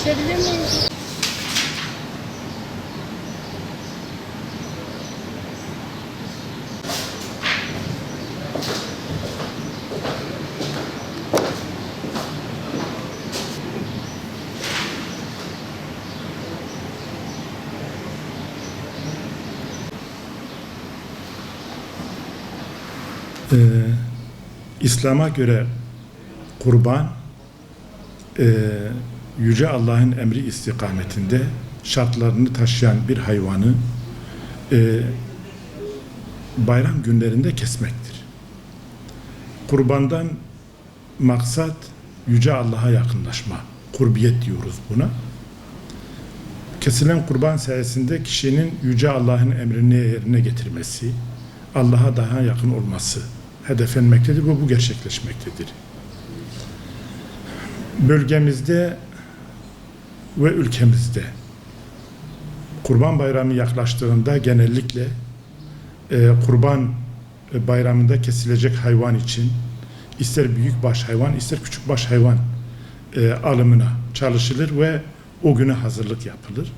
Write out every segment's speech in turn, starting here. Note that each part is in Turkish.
Açabilir miyim? Ee, İslam'a göre kurban e, Yüce Allah'ın emri istikametinde şartlarını taşıyan bir hayvanı e, bayram günlerinde kesmektir. Kurbandan maksat Yüce Allah'a yakınlaşma. Kurbiyet diyoruz buna. Kesilen kurban sayesinde kişinin Yüce Allah'ın emrini yerine getirmesi, Allah'a daha yakın olması hedeflenmektedir ve bu gerçekleşmektedir. Bölgemizde ve ülkemizde Kurban Bayramı yaklaştığında genellikle e, Kurban Bayramı'nda kesilecek hayvan için ister büyük baş hayvan ister küçük baş hayvan e, alımına çalışılır ve o güne hazırlık yapılır.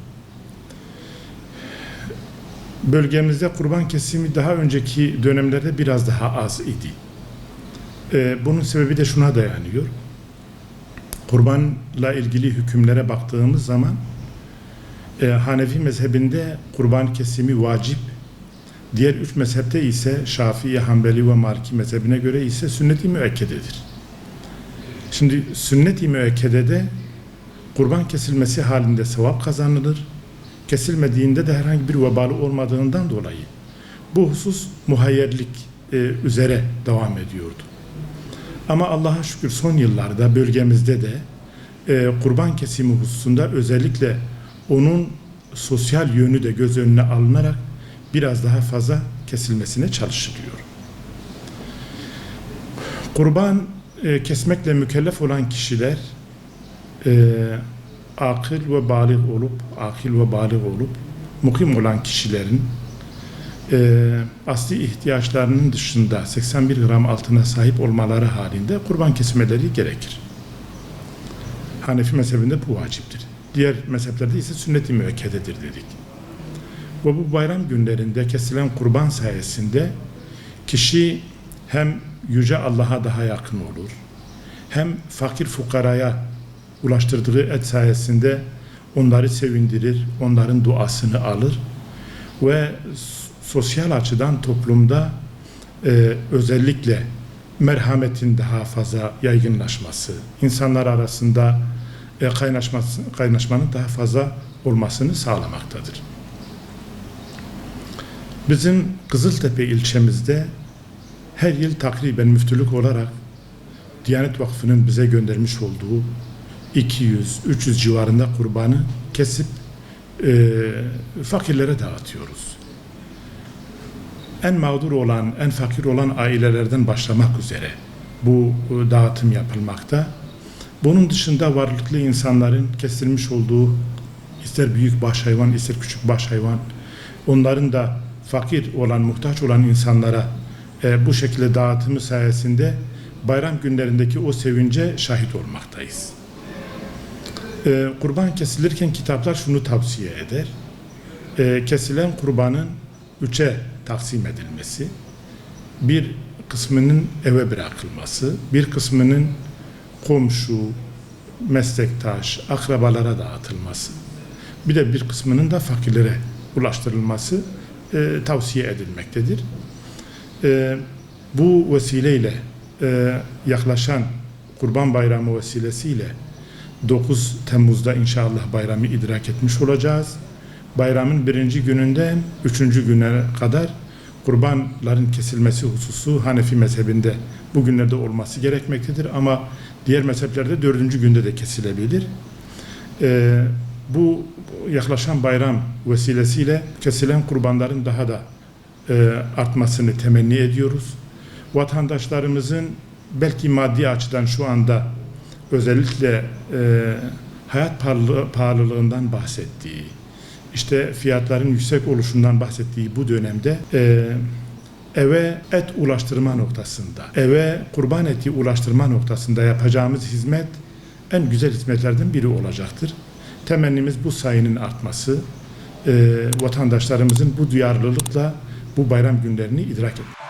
Bölgemizde kurban kesimi daha önceki dönemlerde biraz daha az idi. Ee, bunun sebebi de şuna dayanıyor. Kurbanla ilgili hükümlere baktığımız zaman e, Hanefi mezhebinde kurban kesimi vacip. Diğer üç mezhepte ise Şafii, Hanbeli ve Maliki mezhebine göre ise sünnet-i müekkededir. Şimdi sünnet-i müekkedede kurban kesilmesi halinde sevap kazanılır kesilmediğinde de herhangi bir vebalı olmadığından dolayı bu husus muhayyerlik e, üzere devam ediyordu. Ama Allah'a şükür son yıllarda bölgemizde de e, kurban kesimi hususunda özellikle onun sosyal yönü de göz önüne alınarak biraz daha fazla kesilmesine çalışılıyor. Kurban e, kesmekle mükellef olan kişiler e, akıl ve balik olup, akil ve balik olup, mukim olan kişilerin e, asli ihtiyaçlarının dışında 81 gram altına sahip olmaları halinde kurban kesmeleri gerekir. Hanefi mezhebinde bu vaciptir. Diğer mezheplerde ise sünnet-i müekkededir dedik. Ve bu bayram günlerinde kesilen kurban sayesinde kişi hem Yüce Allah'a daha yakın olur, hem fakir fukaraya ulaştırdığı et sayesinde onları sevindirir, onların duasını alır ve sosyal açıdan toplumda e, özellikle merhametin daha fazla yaygınlaşması, insanlar arasında e, kaynaşmanın daha fazla olmasını sağlamaktadır. Bizim Kızıltepe ilçemizde her yıl takriben müftülük olarak Diyanet Vakfı'nın bize göndermiş olduğu 200-300 civarında kurbanı kesip e, fakirlere dağıtıyoruz. En mağdur olan, en fakir olan ailelerden başlamak üzere bu e, dağıtım yapılmakta. Bunun dışında varlıklı insanların kesilmiş olduğu ister büyük baş hayvan ister küçük baş hayvan onların da fakir olan, muhtaç olan insanlara e, bu şekilde dağıtımı sayesinde bayram günlerindeki o sevince şahit olmaktayız. Ee, kurban kesilirken kitaplar şunu tavsiye eder. Ee, kesilen kurbanın üçe taksim edilmesi, bir kısmının eve bırakılması, bir kısmının komşu, meslektaş, akrabalara dağıtılması, bir de bir kısmının da fakirlere ulaştırılması e, tavsiye edilmektedir. E, bu vesileyle e, yaklaşan Kurban Bayramı vesilesiyle 9 Temmuz'da inşallah bayramı idrak etmiş olacağız. Bayramın birinci gününden üçüncü güne kadar kurbanların kesilmesi hususu Hanefi mezhebinde bugünlerde olması gerekmektedir ama diğer mezheplerde dördüncü günde de kesilebilir. Ee, bu yaklaşan bayram vesilesiyle kesilen kurbanların daha da e, artmasını temenni ediyoruz. Vatandaşlarımızın belki maddi açıdan şu anda özellikle e, hayat pahalı, pahalılığından bahsettiği, işte fiyatların yüksek oluşundan bahsettiği bu dönemde e, eve et ulaştırma noktasında, eve kurban eti ulaştırma noktasında yapacağımız hizmet en güzel hizmetlerden biri olacaktır. Temennimiz bu sayının artması, e, vatandaşlarımızın bu duyarlılıkla bu bayram günlerini idrak etmesi.